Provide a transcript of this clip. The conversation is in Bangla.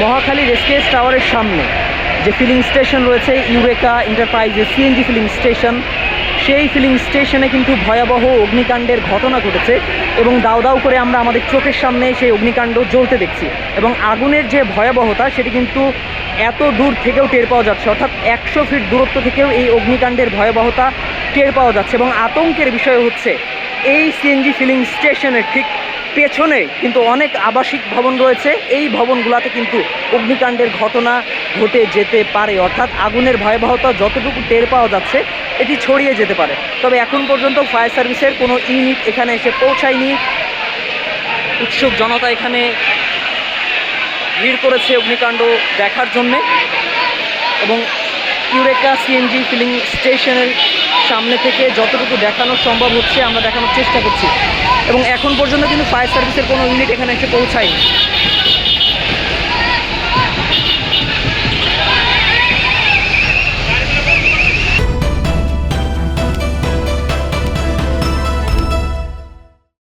নোয়াখালী রেস্কেস টাওয়ারের সামনে যে ফিলিং স্টেশন রয়েছে, ইউরেকা এন্টারপ্রাইজের সিএনজি ফিলিং স্টেশন সেই ফিলিং স্টেশনে কিন্তু ভয়াবহ অগ্নিকাণ্ডের ঘটনা ঘটেছে এবং দাউ দাউ করে আমরা আমাদের চোখের সামনে সেই অগ্নিকাণ্ড জ্বলতে দেখছি এবং আগুনের যে ভয়াবহতা সেটি কিন্তু এত দূর থেকেও টের পাওয়া যাচ্ছে। অর্থাৎ একশো ফিট দূরত্ব থেকেও এই অগ্নিকাণ্ডের ভয়াবহতা টের পাওয়া যাচ্ছে এবং আতঙ্কের বিষয় হচ্ছে এই সিএনজি ফিলিং স্টেশনের ঠিক পেছনে কিন্তু অনেক আবাসিক ভবন রয়েছে। এই ভবনগুলোতে কিন্তু অগ্নিকাণ্ডের ঘটনা ঘটে যেতে পারে। অর্থাৎ আগুনের ভয়াবহতা যতটুকু টের পাওয়া যাচ্ছে, এটি ছড়িয়ে যেতে পারে। তবে এখন পর্যন্ত ফায়ার সার্ভিসের কোনো ইউনিট এখানে এসে পৌঁছায়নি। উৎসুক জনতা এখানে ভিড় করেছে অগ্নিকাণ্ড দেখার জন্যে। এবং ইউরেকা সিএনজি ফিলিং স্টেশনের সামনে থেকে যতটুকু দেখানো সম্ভব হচ্ছে, আমরা দেখানোর চেষ্টা করছি। এবং এখন পর্যন্ত কিন্তু ফায়ার সার্ভিসের কোনো ইউনিট এখানে এসে পৌঁছায়নি।